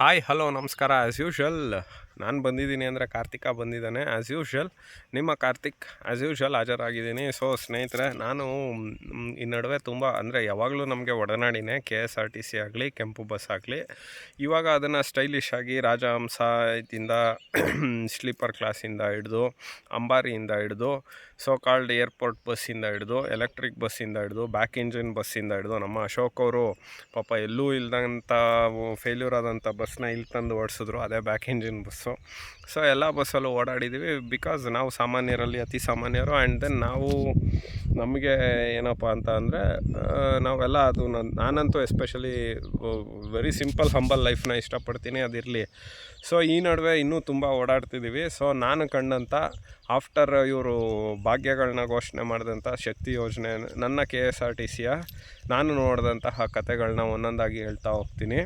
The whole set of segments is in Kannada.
ಹಾಯ್ ಹಲೋ ನಮಸ್ಕಾರ ಆ್ಯಸ್ ಯೂಶ್ವಲ್ ನಾನು ಬಂದಿದ್ದೀನಿ ಅಂದರೆ ಕಾರ್ತಿಕ ಬಂದಿದ್ದಾನೆ ಆ್ಯಸ್ ಯೂಶ್ವಲ್ ನಿಮ್ಮ ಕಾರ್ತಿಕ್ ಆ್ಯಸ್ ಯೂಶ್ವಲ್ ಹಾಜರಾಗಿದ್ದೀನಿ. ಸೊ ಸ್ನೇಹಿತರೆ, ನಾನು ಈ ನಡುವೆ ತುಂಬ, ಅಂದರೆ ಯಾವಾಗಲೂ ನಮಗೆ ಒಡನಾಡಿನೇ K S R T C ಆಗಲಿ, ಕೆಂಪು ಬಸ್ ಆಗಲಿ. ಇವಾಗ ಅದನ್ನು ಸ್ಟೈಲಿಶ್ ಆಗಿ ರಾಜಹಂಸ ಇದಿಂದ ಸ್ಲೀಪರ್ ಕ್ಲಾಸಿಂದ ಹಿಡಿದು, ಅಂಬಾರಿಯಿಂದ ಹಿಡಿದು ಸೊ ಕಾಲ್ಡ್ ಏರ್ಪೋರ್ಟ್ ಬಸ್ಸಿಂದ ಹಿಡಿದು ಎಲೆಕ್ಟ್ರಿಕ್ ಬಸ್ಸಿಂದ ಹಿಡಿದು ಬ್ಯಾಕ್ ಇಂಜಿನ್ ಬಸ್ಸಿಂದ ಹಿಡಿದು ನಮ್ಮ ಅಶೋಕ್ ಅವರು ಪಾಪ ಎಲ್ಲೂ ಇಲ್ದಂಥ ಫೇಲ್ಯೂರ್ ಆದಂಥ ಬಸ್ನ ಇಲ್ಲಿ ತಂದು ಓಡಿಸಿದ್ರು. ಅದೇ ಬ್ಯಾಕ್ ಇಂಜಿನ್ ಬಸ್ಸು ಸೊ ಎಲ್ಲ ಬಸ್ಸಲ್ಲೂ ಓಡಾಡಿದ್ದೀವಿ ಬಿಕಾಸ್ ನಾವು ಸಾಮಾನ್ಯರಲ್ಲಿ ಅತಿ ಸಾಮಾನ್ಯರು. ಆ್ಯಂಡ್ ದೆನ್ ನಾವು ನಮಗೆ ಏನಪ್ಪ ಅಂತ ಅಂದರೆ ನಾವೆಲ್ಲ ಅದು ನಾನಂತೂ ಎಸ್ಪೆಷಲಿ ವೆರಿ ಸಿಂಪಲ್ ಹಂಬಲ್ ಲೈಫ್ನ ಇಷ್ಟಪಡ್ತೀನಿ. ಅದಿರಲಿ. ಸೊ ಈ ನಡುವೆ ಇನ್ನೂ ತುಂಬ ಓಡಾಡ್ತಿದ್ದೀವಿ ಸೊ ನಾನು ಕಂಡಂಥ ಆಫ್ಟರ್ ಇವರು ಭಾಗ್ಯಗಳನ್ನ ಘೋಷಣೆ ಮಾಡಿದಂಥ ಶಕ್ತಿ ಯೋಜನೆ, ನನ್ನ ಕೆ ಎಸ್ ಆರ್ ಟಿ ಸಿಯ ನಾನು ನೋಡಿದಂತಹ ಕತೆಗಳನ್ನ ಒಂದೊಂದಾಗಿ ಹೇಳ್ತಾ ಹೋಗ್ತೀನಿ.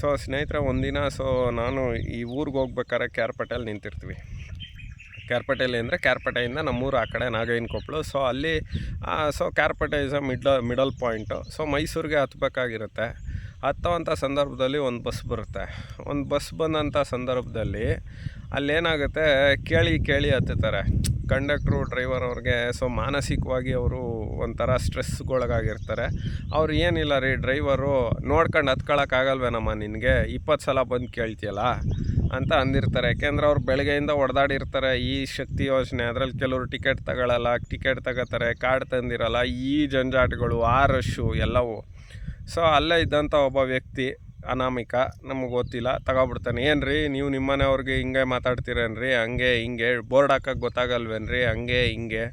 ಸೊ ಸ್ನೇಹಿತರೆ, ಒಂದಿನ ಸೊ ನಾನು ಈ ಊರಿಗೆ ಹೋಗ್ಬೇಕಾದ್ರೆ ಕ್ಯಾರ್ಪೇಟೆಯಲ್ಲಿ ನಿಂತಿರ್ತೀವಿ. ಕ್ಯಾರ್ಪೇಟೆಯಲ್ಲಿ ಅಂದರೆ ಕ್ಯಾರ್ಪೇಟೆಯಿಂದ ನಮ್ಮೂರು ಆ ಕಡೆ ನಾಗೈನ ಕೊಪ್ಪಳು ಸೊ ಅಲ್ಲಿ so ಕ್ಯಾರ್ಪೇಟೆ is a middle middle point so ಮೈಸೂರಿಗೆ ಹತ್ಬೇಕಾಗಿರುತ್ತೆ. ಹತ್ತೋವಂಥ ಸಂದರ್ಭದಲ್ಲಿ ಒಂದು ಬಸ್ ಬರುತ್ತೆ. ಒಂದು ಬಸ್ ಬಂದಂಥ ಸಂದರ್ಭದಲ್ಲಿ ಅಲ್ಲೇನಾಗುತ್ತೆ? ಕೇಳಿ ಕೇಳಿ ಹತ್ತುತ್ತಾರೆ. ಕಂಡಕ್ಟ್ರು, ಡ್ರೈವರ್ ಅವ್ರಿಗೆ, ಸೊ ಮಾನಸಿಕವಾಗಿ ಅವರು ಒಂಥರ ಸ್ಟ್ರೆಸ್ಗೊಳಗಾಗಿರ್ತಾರೆ. ಅವ್ರು ಏನಿಲ್ಲ ರೀ, ಡ್ರೈವರು ನೋಡ್ಕೊಂಡು ಹತ್ಕೊಳಕ್ಕಾಗಲ್ವೇನಮ್ಮ ನಿನಗೆ? ಇಪ್ಪತ್ತು ಸಲ ಬಂದು ಕೇಳ್ತೀಯಲ್ಲ? ಅಂತ ಅಂದಿರ್ತಾರೆ. ಯಾಕೆಂದ್ರೆ ಅವ್ರು ಬೆಳಗ್ಗೆಯಿಂದ ಹೊಡೆದಾಡಿರ್ತಾರೆ. ಈ ಶಕ್ತಿ ಯೋಜನೆ ಅದರಲ್ಲಿ ಕೆಲವರು ಟಿಕೆಟ್ ತಗೊಳ್ಳಲ್ಲ ಟಿಕೆಟ್ ತಗೋತಾರೆ, ಕಾರ್ಡ್ ತಂದಿರಲ್ಲ, ಈ ಜಂಜಾಟಗಳು, ಆ ರಶ್ಶು ಎಲ್ಲವೂ. ಸೊ ಅಲ್ಲೇ ಇದ್ದಂಥ ಒಬ್ಬ ವ್ಯಕ್ತಿ ಅನಾಮಿಕ, ನಮಗೆ ಗೊತ್ತಿಲ್ಲ, ತಗೊಬಿಡ್ತಾನೆ. ಏನು ರೀ ನೀವು ನಿಮ್ಮನೆಯವ್ರಿಗೆ ಹಿಂಗೆ ಮಾತಾಡ್ತೀರೇನ್ರಿ? ಹಂಗೆ, ಹಿಂಗೆ, ಬೋರ್ಡ್ ಹಾಕಕ್ಕೆ ಗೊತ್ತಾಗಲ್ವೇನ್ರಿ? ಹಂಗೆ, ಹಿಂಗೆ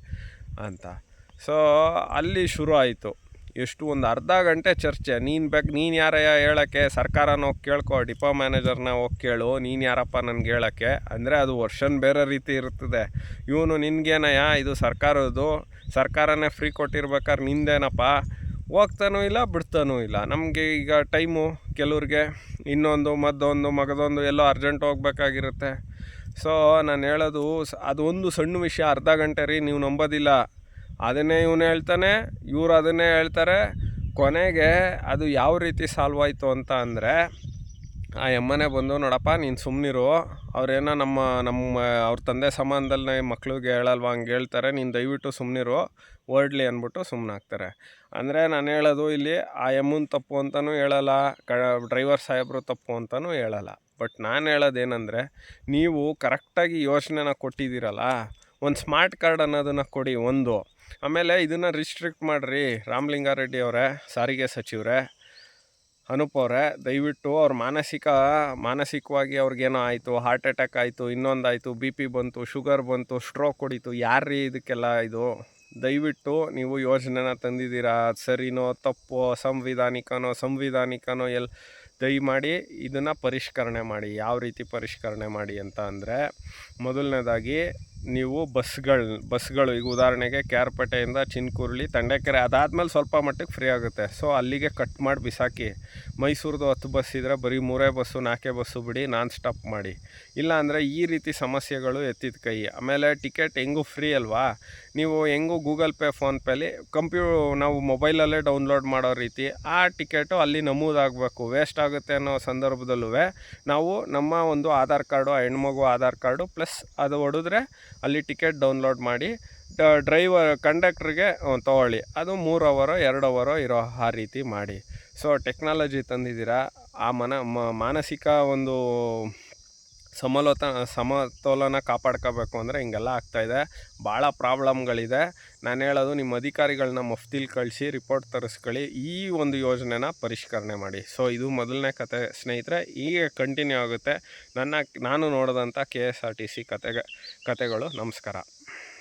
ಅಂತ. ಸೊ ಅಲ್ಲಿ ಶುರು ಆಯಿತು. ಎಷ್ಟು ಒಂದು ಅರ್ಧ ಗಂಟೆ ಚರ್ಚೆ. ನೀನು ಬೇಕು, ನೀನು ಯಾರ ಹೇಳೋಕ್ಕೆ? ಸರ್ಕಾರನ ಹೋಗಿ ಕೇಳ್ಕೊ, ಡಿಪೋ ಮ್ಯಾನೇಜರ್ನ ಹೋಗಿ ಕೇಳು. ನೀನು ಯಾರಪ್ಪ ನನಗೆ ಹೇಳೋಕ್ಕೆ? ಅಂದರೆ ಅದು ವರ್ಷನ್ ಬೇರೆ ರೀತಿ ಇರ್ತದೆ. ಇವನು ನಿನಗೇನಯ್ಯ? ಇದು ಸರ್ಕಾರದ್ದು. ಸರ್ಕಾರನೇ ಫ್ರೀ ಕೊಟ್ಟಿರ್ಬೇಕಾದ್ರೆ ನಿಂದೇನಪ್ಪ? ಹೋಗ್ತಾನೂ ಇಲ್ಲ, ಬಿಡ್ತಾನೂ ಇಲ್ಲ. ನಮಗೆ ಈಗ ಟೈಮು ಕೆಲವ್ರಿಗೆ ಇನ್ನೊಂದು ಮದ್ದೊಂದು ಮಗದೊಂದು ಎಲ್ಲೋ ಅರ್ಜೆಂಟ್ ಹೋಗ್ಬೇಕಾಗಿರುತ್ತೆ. ಸೊ ನಾನು ಹೇಳೋದು ಅದೊಂದು ಸಣ್ಣ ವಿಷಯ, ಅರ್ಧ ಗಂಟೆ ರೀ, ನೀವು ನಂಬೋದಿಲ್ಲ. ಅದನ್ನೇ ಇವನು ಹೇಳ್ತಾನೆ, ಇವರು ಅದನ್ನೇ ಹೇಳ್ತಾರೆ. ಕೊನೆಗೆ ಅದು ಯಾವ ರೀತಿ ಸಾಲ್ವ್ ಆಯಿತು ಅಂತ ಅಂದರೆ ಆ ಎಮ್ಮನೆ ಬಂದು ನೋಡಪ್ಪ, ನೀನು ಸುಮ್ಮನಿರು ಅವ್ರೇನೋ ನಮ್ಮ ನಮ್ಮ, ಅವ್ರ ತಂದೆ ಸಮಾನದಲ್ಲಿ ಮಕ್ಳಿಗೆ ಹೇಳಲ್ವ, ಹಂಗೆ ಹೇಳ್ತಾರೆ. ನೀನು ದಯವಿಟ್ಟು ಸುಮ್ಮನಿರು ಓಡ್ಲಿ ಅಂದ್ಬಿಟ್ಟು ಸುಮ್ಮನಾಗ್ತಾರೆ ಅಂದರೆ ನಾನು ಹೇಳೋದು ಇಲ್ಲಿ, ಆ ಎಮ್ಮನ ತಪ್ಪು ಅಂತಲೂ ಹೇಳಲ್ಲ, ಕ, ಡ್ರೈವರ್ ಸಾಹೇಬರು ತಪ್ಪು ಅಂತಲೂ ಹೇಳಲ್ಲ. ಬಟ್ ನಾನು ಹೇಳೋದೇನೆಂದರೆ, ನೀವು ಕರೆಕ್ಟಾಗಿ ಯೋಚನೆನ ಕೊಟ್ಟಿದ್ದೀರಲ್ಲ, ಒಂದು ಸ್ಮಾರ್ಟ್ ಕಾರ್ಡ್ ಅನ್ನೋದನ್ನು ಕೊಡಿ, ಒಂದು. ಆಮೇಲೆ ಇದನ್ನು ರಿಸ್ಟ್ರಿಕ್ಟ್ ಮಾಡಿರಿ, ರಾಮಲಿಂಗಾರೆಡ್ಡಿ ಅವರೇ, ಸಾರಿಗೆ ಸಚಿವರೇ. ಅನೂಪ್ ಅವರೇ, ದಯವಿಟ್ಟು ಅವ್ರ ಮಾನಸಿಕ, ಮಾನಸಿಕವಾಗಿ ಅವ್ರಿಗೇನೋ ಆಯಿತು ಹಾರ್ಟ್ ಅಟ್ಯಾಕ್ ಆಯಿತು, ಇನ್ನೊಂದಾಯಿತು ಬಿ ಪಿ ಬಂತು ಶುಗರ್ ಬಂತು ಸ್ಟ್ರೋಕ್ ಹೊಡಿತು, ಯಾರ್ರೀ ಇದಕ್ಕೆಲ್ಲ ಇದು? ದಯವಿಟ್ಟು ನೀವು ಯೋಜನೆನ ತಂದಿದ್ದೀರಾ? ಸರಿನೋ, ತಪ್ಪೋ, ಸಂವಿಧಾನಿಕನೋ ಸಂವಿಧಾನಿಕನೋ ಎಲ್ ದಯಮಾಡಿ ಇದನ್ನು ಪರಿಷ್ಕರಣೆ ಮಾಡಿ. ಯಾವ ರೀತಿ ಪರಿಷ್ಕರಣೆ ಮಾಡಿ ಅಂತ ಅಂದರೆ, ಮೊದಲನೇದಾಗಿ ನೀವು ಬಸ್ಗಳು ಬಸ್ಗಳು ಈಗ ಉದಾಹರಣೆಗೆ ಕ್ಯಾರ್ಪೇಟೆಯಿಂದ ಚಿನ್ಕುರ್ಳಿ ತಂಡಕೆರೆ, ಅದಾದಮೇಲೆ ಸ್ವಲ್ಪ ಮಟ್ಟಿಗೆ ಫ್ರೀ ಆಗುತ್ತೆ. ಸೊ ಅಲ್ಲಿಗೆ ಕಟ್ ಮಾಡಿ ಬಿಸಾಕಿ, ಮೈಸೂರ್ದು ಹತ್ತು ಬಸ್ ಇದ್ದರೆ ಬರೀ ಮೂರೇ ಬಸ್ಸು ನಾಲ್ಕೇ ಬಸ್ಸು ಬಿಡಿ ನಾನ್ ಸ್ಟಾಪ್ ಮಾಡಿ ಇಲ್ಲಾಂದರೆ ಈ ರೀತಿ ಸಮಸ್ಯೆಗಳು ಎತ್ತಿದ ಕೈ. ಆಮೇಲೆ ಟಿಕೆಟ್ ಹೆಂಗೂ ಫ್ರೀ ಅಲ್ವಾ? ನೀವು ಹೆಂಗೂ ಗೂಗಲ್ ಪೇ ಫೋನ್ಪೇಲಿ ಕಂಪ್ಯೂ ನಾವು ಮೊಬೈಲಲ್ಲೇ ಡೌನ್ಲೋಡ್ ಮಾಡೋ ರೀತಿ, ಆ ಟಿಕೆಟು ಅಲ್ಲಿ ನಮೂದಾಗಬೇಕು. ವೇಸ್ಟ್ ಆಗುತ್ತೆ ಅನ್ನೋ ಸಂದರ್ಭದಲ್ಲೂ ನಾವು ನಮ್ಮ ಒಂದು ಆಧಾರ್ ಕಾರ್ಡು, ಹೆಣ್ಮಗು ಆಧಾರ್ ಕಾರ್ಡು ಪ್ಲಸ್ ಅದು ಹೊಡೆದ್ರೆ ಅಲ್ಲಿ ಟಿಕೆಟ್ ಡೌನ್ಲೋಡ್ ಮಾಡಿ ಡ್ರೈವರ್, ಕಂಡಕ್ಟ್ರಿಗೆ ತೊಗೊಳ್ಳಿ. ಅದು ಮೂರು ಅವರೋ, ಎರಡು ಅವರೋ ಇರೋ ಆ ರೀತಿ ಮಾಡಿ. ಸೊ, ಟೆಕ್ನಾಲಜಿ ತಂದಿದ್ದೀರಾ? ಆ ಮನ ಮಾನಸಿಕ ಒಂದು ಸಮಲೋತ, ಸಮತೋಲನ ಕಾಪಾಡ್ಕೋಬೇಕು ಅಂದರೆ ಹಿಂಗೆಲ್ಲ ಆಗ್ತಾಯಿದೆ ಭಾಳ ಪ್ರಾಬ್ಲಮ್ಗಳಿದೆ. ನಾನು ಹೇಳೋದು ನಿಮ್ಮ ಅಧಿಕಾರಿಗಳನ್ನ ಮಫ್ತಿಲ್ ಕಳಿಸಿ, ರಿಪೋರ್ಟ್ ತರಿಸ್ಕೊಳ್ಳಿ, ಈ ಒಂದು ಯೋಜನೆನ ಪರಿಷ್ಕರಣೆ ಮಾಡಿ. ಸೊ, ಇದು ಮೊದಲನೇ ಕತೆ ಸ್ನೇಹಿತರೆ. ಈಗ ಕಂಟಿನ್ಯೂ ಆಗುತ್ತೆ. ನನ್ನ, ನಾನು ನೋಡಿದಂಥ K S R T C ಕತೆಗೆ, ಕತೆಗಳು. ನಮಸ್ಕಾರ.